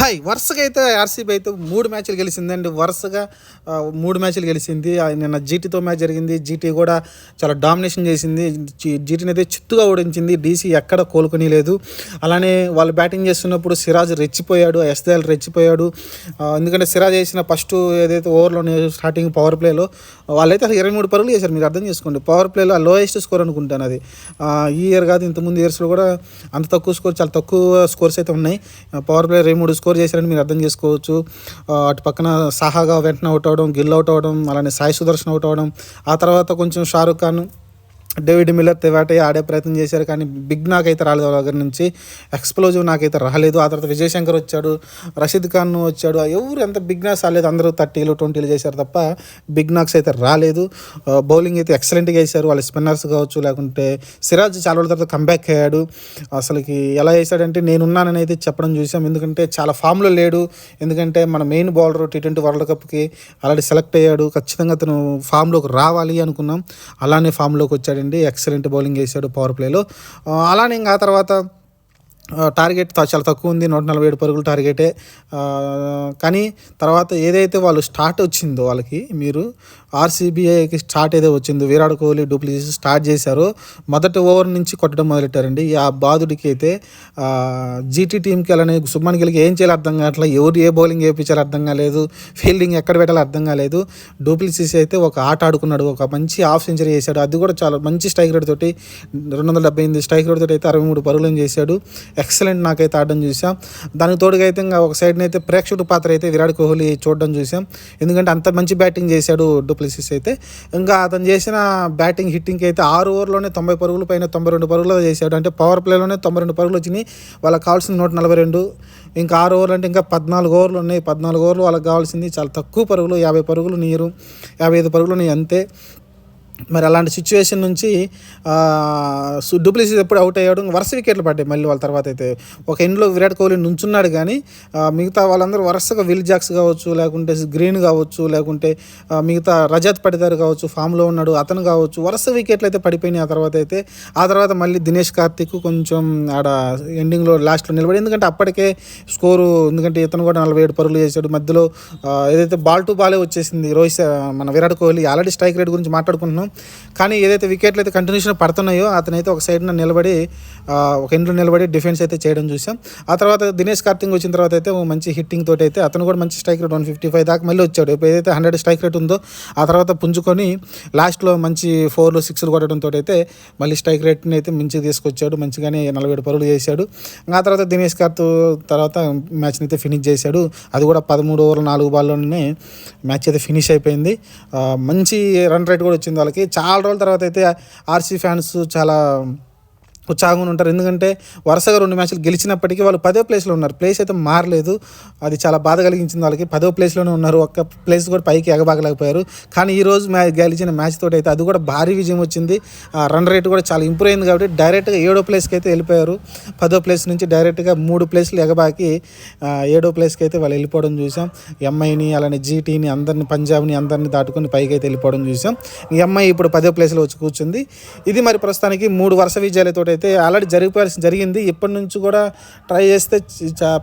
Hi వరుసగా అయితే RCB అయితే మూడు మ్యాచ్లు గెలిచిందండి. వరుసగా మూడు మ్యాచ్లు గెలిచింది. ఆ, నిన్న జీటీతో మ్యాచ్ జరిగింది. జీటీ కూడా చాలా డామినేషన్ చేసింది. జీటీని అయితే చిత్తుగా ఓడించింది. డీసీ ఎక్కడ కోలుకుని లేదు అలానే వాళ్ళు బ్యాటింగ్ చేస్తున్నప్పుడు సిరాజ్ రెచ్చిపోయాడు ఎస్దేల్ రెచ్చిపోయాడు. ఎందుకంటే సిరాజ్ చేసిన ఫస్ట్ ఏదైతే ఓవర్లో స్టార్టింగ్ పవర్ ప్లేలో వాళ్ళైతే అసలు ఇరవై మూడు పరుగులు చేశారు. మీరు అర్థం చేసుకోండి. పవర్ ప్లేలో లోయెస్ట్ స్కోర్ అనుకుంటాను అది. ఈ ఇయర్ కాదు ఇంతకుముందు ఇయర్స్లో కూడా అంత తక్కువ స్కోర్ చాలా తక్కువ స్కోర్స్ అయితే ఉన్నాయి. పవర్ ప్లే ఇరవై మూడు స్కోర్ చేశారని మీరు అర్థం చేసుకోవచ్చు. అటు పక్కన సాహాగా వెంటనే అవుట్ అవడం గిల్ అవుట్ అవడం అలానే సాయి సుదర్శన్ అవుట్ అవడం. ఆ తర్వాత కొంచెం షారుఖ్ ఖాన్ డేవిడ్ మిల్లర్ తెవాటయ్య ఆడే ప్రయత్నం చేశారు కానీ బిగ్ నాకైతే అయితే రాలేదు వాళ్ళ దగ్గర నుంచి. ఎక్స్ప్లోజివ్ నాకైతే రాలేదు. ఆ తర్వాత విజయశంకర్ వచ్చాడు రషీద్ ఖాన్ వచ్చాడు. ఎవరు ఎంత బిగ్ నాక్స్ రాలేదు అందరూ థర్టీలు ట్వంటీలు చేశారు తప్ప బిగ్ నాక్స్ అయితే రాలేదు. బౌలింగ్ అయితే ఎక్సలెంట్గా వేశారు వాళ్ళ స్పిన్నర్స్ కావచ్చు లేకుంటే సిరాజ్ చాలా రోజుల తర్వాత కంబ్యాక్ అయ్యాడు. అసలుకి ఎలా వేసాడంటే నేనున్నానని అయితే చెప్పడం చూసాం. ఎందుకంటే చాలా ఫామ్లో లేడు. ఎందుకంటే మన main bowler T twenty world కప్కి already select అయ్యాడు. ఖచ్చితంగా అతను ఫామ్లోకి రావాలి అనుకున్నాం. అలానే ఫామ్లోకి వచ్చాడండి ఎక్సలెంట్ బౌలింగ్ వేసాడు పవర్ ప్లేలో అలానే ఇంకా ఆ తర్వాత టార్గెట్ చాలా తక్కువ ఉంది నూట నలభై ఏడు పరుగులు టార్గెటే. కానీ తర్వాత ఏదైతే వాళ్ళు స్టార్ట్ వచ్చిందో వాళ్ళకి మీరు ఆర్సీబీఐకి స్టార్ట్ ఏదో వచ్చిందో విరాట్ కోహ్లీ డూప్లిసిస్ స్టార్ట్ చేశారో మొదటి ఓవర్ నుంచి కొట్టడం మొదలెట్టారండి. ఆ బాధుడికి అయితే జీటీ టీంకి వెళ్ళని సుమన్ గిల్కి ఏం చేయాలో అర్థం కావట్లేదు ఎవరు ఏ బౌలింగ్ వేయించాలో అర్థం కాలేదు ఫీల్డింగ్ ఎక్కడ పెట్టాలో అర్థం కాలేదు. డూప్లిసిస్ అయితే ఒక ఆట ఆడుకున్నాడు ఒక మంచి హాఫ్ సెంచరీ చేశాడు. అది కూడా చాలా మంచి స్ట్రైక్ రేట్ తోటి రెండు వందల డెబ్బై ఎనిమిది స్ట్రైక్ రేట్ తోటి అయితే అరవై మూడు పరుగులను చేశాడు. ఎక్సలెంట్ నాకైతే ఆడడం చూసాం. దానికి తోడుగా అయితే ఇంకా ఒక సైడ్ అయితే ప్రేక్షకుడు పాత్ర అయితే విరాట్ కోహ్లీ చూడడం చూసాం. ఎందుకంటే అంత మంచి బ్యాటింగ్ చేశాడు డూప్లిసిస్ అయితే. ఇంకా అతను చేసిన బ్యాటింగ్ హిట్టింగ్కి అయితే ఆరు ఓవర్లోనే తొంభై పరుగులు పైన తొంభై రెండు పరుగులు చేశాడు. అంటే పవర్ ప్లేలోనే తొంభై రెండు పరుగులు వచ్చినాయి. వాళ్ళకి కావాల్సింది నూట నలభై రెండు. ఇంకా ఆరు ఓవర్లు అంటే ఇంకా పద్నాలుగు ఓవర్లు ఉన్నాయి. పద్నాలుగు ఓవర్లు వాళ్ళకి కావాల్సింది చాలా తక్కువ పరుగులు యాభై పరుగులు నీరు యాభై ఐదు పరుగులు ఉన్నాయి అంతే. మరి అలాంటి సిచ్యువేషన్ నుంచి డూప్లిసిస్ ఎప్పుడు అవుట్ అయ్యాడు? వరుస వికెట్లు పడ్డాయి మళ్ళీ వాళ్ళ తర్వాత అయితే. ఒక ఎండ్లో విరాట్ కోహ్లీ నుంచున్నాడు కానీ మిగతా వాళ్ళందరూ వరుసగా విల్ జాక్స్ కావచ్చు లేకుంటే గ్రీన్ కావచ్చు లేకుంటే మిగతా రజత్ పడిదారు కావచ్చు ఫామ్లో ఉన్నాడు అతను కావచ్చు వరుస వికెట్లు అయితే పడిపోయినాయి ఆ తర్వాత అయితే. ఆ తర్వాత మళ్ళీ దినేష్ కార్తిక్ కొంచెం ఆడ ఎండింగ్లో లాస్ట్లో నిలబడి ఎందుకంటే అప్పటికే స్కోరు ఎందుకంటే ఇతను కూడా నలభై ఏడు పరుగులు చేశాడు. మధ్యలో ఏదైతే బాల్ టు బాలే వచ్చేసింది రోహిత్ మన Virat Kohli already strike rate గురించి మాట్లాడుకుంటున్నాం. కానీ ఏదైతే వికెట్లు అయితే కంటిన్యూషన్ పడుతున్నాయో అతనైతే ఒక సైడ్న నిలబడి ఒక ఎండ్లో నిలబడి డిఫెన్స్ అయితే చేయడం చూసాం. ఆ తర్వాత దినేష్ కార్తింగ్ వచ్చిన తర్వాత అయితే మంచి హిట్టింగ్ తోటి అయితే అతను కూడా మంచి strike rate one fifty five దాకా మళ్ళీ వచ్చాడు. ఇప్పుడు ఏదైతే హండ్రెడ్ స్ట్రైక్ రేట్ ఉందో ఆ తర్వాత పుంజుకొని లాస్ట్లో మంచి ఫోర్లు సిక్స్లు కొట్టడంతో అయితే మళ్ళీ స్ట్రైక్ రేట్ని అయితే మంచిగా తీసుకొచ్చాడు. మంచిగానే నలభై ఏడు పరుగులు చేశాడు. ఆ తర్వాత దినేష్ కార్తు తర్వాత మ్యాచ్ని అయితే ఫినిష్ చేశాడు. అది కూడా పదమూడు ఓవర్లు నాలుగు బాల్లోనే మ్యాచ్ అయితే ఫినిష్ అయిపోయింది. మంచి రన్ రేట్ కూడా వచ్చింది వాళ్ళకి. చాలా రోజుల తర్వాత అయితే ఆర్సీ ఫ్యాన్స్ చాలా ఉత్సాహంగా ఉంటారు. ఎందుకంటే వరుసగా రెండు మ్యాచ్లు గెలిచినప్పటికీ వాళ్ళు పదో ప్లేస్లో ఉన్నారు. ప్లేస్ అయితే మారలేదు. అది చాలా బాధ కలిగించింది వాళ్ళకి. పదో ప్లేస్లోనే ఉన్నారు. ఒక్క ప్లేస్ కూడా పైకి ఎగబాగలేకపోయారు. కానీ ఈరోజు మ్యాచ్ గెలిచిన మ్యాచ్ తోటి అయితే అది కూడా భారీ విజయం వచ్చింది. ఆ రన్ రేట్ కూడా చాలా ఇంప్రూవ్ అయింది కాబట్టి డైరెక్ట్గా ఏడో ప్లేస్కి అయితే వెళ్ళిపోయారు. పదో ప్లేస్ నుంచి డైరెక్ట్గా మూడు ప్లేస్లు ఎగబాకి ఏడో ప్లేస్కి అయితే వాళ్ళు వెళ్ళిపోవడం చూసాం. ఎంఐని అలానే జీటీని అందరిని పంజాబ్ని అందరిని దాటుకొని పైకి అయితే వెళ్ళిపోవడం చూసాం. ఈ ఎంఐ ఇప్పుడు పదో ప్లేస్లో వచ్చి కూర్చుంది. ఇది మరి ప్రస్తుతానికి మూడు వరుస విజయాలతో అయితే ఆల్రెడీ జరిగిపోయాల్సి జరిగింది. ఇప్పటి నుంచి కూడా ట్రై చేస్తే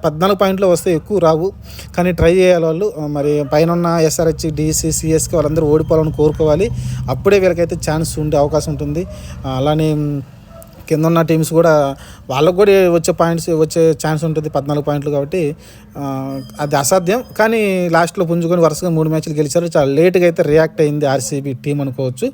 పద్నాలుగు పాయింట్లు వస్తే ఎక్కువ రావు. కానీ ట్రై చేయాలి వాళ్ళు. మరి పైన ఉన్న ఎస్ఆర్హెచ్ డిసి సిఎస్కి వాళ్ళందరూ ఓడిపోవాలని కోరుకోవాలి. అప్పుడే వీళ్ళకైతే ఛాన్స్ ఉండే అవకాశం ఉంటుంది. అలానే కింద ఉన్న టీమ్స్ కూడా వాళ్ళకు కూడా వచ్చే పాయింట్స్ వచ్చే ఛాన్స్ ఉంటుంది పద్నాలుగు పాయింట్లు కాబట్టి అది అసాధ్యం. కానీ లాస్ట్లో పుంజుకొని వరుసగా మూడు మ్యాచ్లు గెలిచారు. చాలా లేట్గా అయితే రియాక్ట్ అయింది ఆర్సీబీ టీం అనుకోవచ్చు.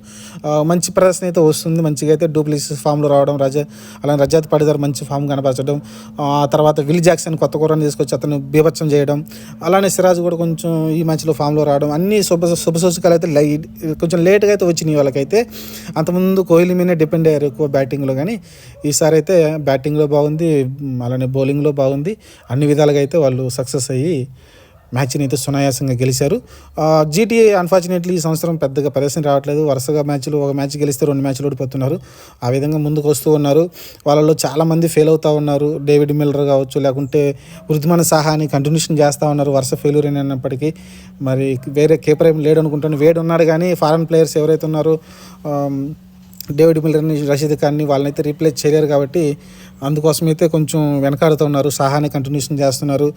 మంచి ప్రదర్శన అయితే వస్తుంది. మంచిగా అయితే డూప్లిసిస్ ఫామ్లో రావడం రజ అలానే రజాత్ పడిదారు మంచి ఫామ్ కనపరచడం ఆ తర్వాత విల్ జాక్సన్ కొత్త కూరని తీసుకొచ్చి అతను బీభత్సం చేయడం అలానే సిరాజ్ కూడా కొంచెం ఈ మ్యాచ్లో ఫామ్లో రావడం అన్ని శుభ శుభసూచకాలు అయితే లైట్ కొంచెం లేట్గా అయితే వచ్చినాయి వాళ్ళకైతే. అంతకుముందు కోహ్లీ మీదే డిపెండ్ అయ్యారు ఎక్కువ బ్యాటింగ్లో కానీ. ఈసారి అయితే బ్యాటింగ్లో బాగుంది అలానే బౌలింగ్లో బాగుంది. అన్ని విధాలుగా అయితే వాళ్ళు సక్సెస్ అయ్యి మ్యాచ్ని అయితే సునాయాసంగా గెలిచారు. జీటీఏ అన్ఫార్చునేట్లీ ఈ సంవత్సరం పెద్దగా ప్రదర్శన రావట్లేదు. వరుసగా మ్యాచ్లు ఒక మ్యాచ్ గెలిస్తే రెండు మ్యాచ్లు ఓడిపోతున్నారు. ఆ విధంగా ముందుకు వస్తూ ఉన్నారు. వాళ్ళలో చాలామంది ఫెయిల్ అవుతూ ఉన్నారు. డేవిడ్ మిల్లర్ కావచ్చు లేకుంటే వృద్ధిమాన సాహాని కంటిన్యూషన్ చేస్తూ ఉన్నారు. వరుస ఫెయిల్యూర్ అయినప్పటికీ. మరి వేరే కీపర్ ఏం లేడు అనుకుంటాను వేడు ఉన్నాడు కానీ ఫారెన్ ప్లేయర్స్ ఎవరైతే ఉన్నారో డేవిడ్ మిల్లర్ని రషీద్ ఖాన్ని వాళ్ళనైతే రీప్లేస్ చేయలేరు కాబట్టి అందుకోసం అయితే కొంచెం వెనకాడుతూ ఉన్నారు సాహాని కంటిన్యూషన్ చేస్తున్నారు.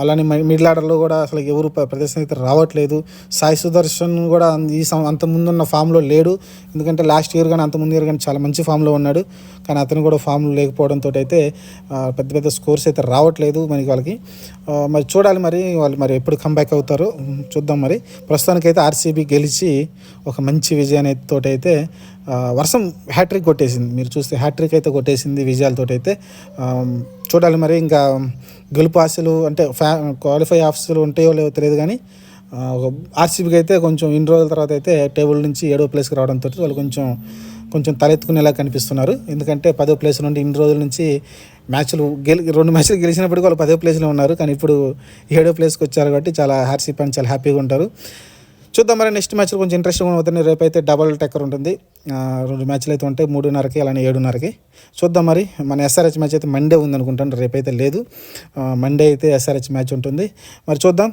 అలానే మిడిల్ ఆర్డర్లో కూడా అసలు ఎవరు ప్రదర్శన అయితే రావట్లేదు. సాయి సుదర్శన్ కూడా ఈ సం అంత ముందున్న ఫామ్లో లేడు. ఎందుకంటే లాస్ట్ ఇయర్ కానీ అంత ముందు ఇయర్ కానీ చాలా మంచి ఫామ్లో ఉన్నాడు. కానీ అతను కూడా ఫామ్లో లేకపోవడంతో అయితే పెద్ద పెద్ద స్కోర్స్ అయితే రావట్లేదు మనకి వాళ్ళకి. మరి చూడాలి మరి వాళ్ళు మరి ఎప్పుడు కంబ్యాక్ అవుతారో చూద్దాం మరి. ప్రస్తుతానికైతే ఆర్సీబీ గెలిచి ఒక మంచి విజయాన్ని తోటైతే వర్షం హ్యాట్రిక్ కొట్టేసింది. మీరు చూస్తే హ్యాట్రిక్ అయితే కొట్టేసింది విజయాలతోటైతే. అయితే చూడాలి మరి ఇంకా గెలుపు ఆశలు అంటే ఫ్యా క్వాలిఫై ఆఫీసులు ఉంటాయో లేవో తెలియదు కానీ ఆర్సీబీకి అయితే కొంచెం ఇన్ని రోజుల తర్వాత అయితే టేబుల్ నుంచి ఏడో ప్లేస్కి రావడంతో వాళ్ళు కొంచెం కొంచెం తలెత్తుకునేలా కనిపిస్తున్నారు. ఎందుకంటే పదో ప్లేస్ నుండి ఇన్ని రోజుల నుంచి మ్యాచ్లు గెలి రెండు మ్యాచ్లు గెలిచినప్పటికీ వాళ్ళు పదో ప్లేస్లో ఉన్నారు. కానీ ఇప్పుడు ఏడో ప్లేస్కి వచ్చారు కాబట్టి చాలా ఆర్సీపీ అని చాలా హ్యాపీగా ఉంటారు. చూద్దాం మరి నెక్స్ట్ మ్యాచ్లో కొంచెం ఇంట్రెస్టింగ్ అవుతుంది రేపు అయితే డబల్ టెక్కర్ ఉంటుంది. రెండు మ్యాచ్లు అయితే ఉంటాయి. మూడున్నరకి అలానే ఏడున్నరకి. చూద్దాం మరి. మన ఎస్ఆర్హెచ్ మ్యాచ్ అయితే మండే ఉంది అనుకుంటాను రేపు అయితే లేదు మండే అయితే ఎస్ఆర్హెచ్ మ్యాచ్ ఉంటుంది. మరి చూద్దాం.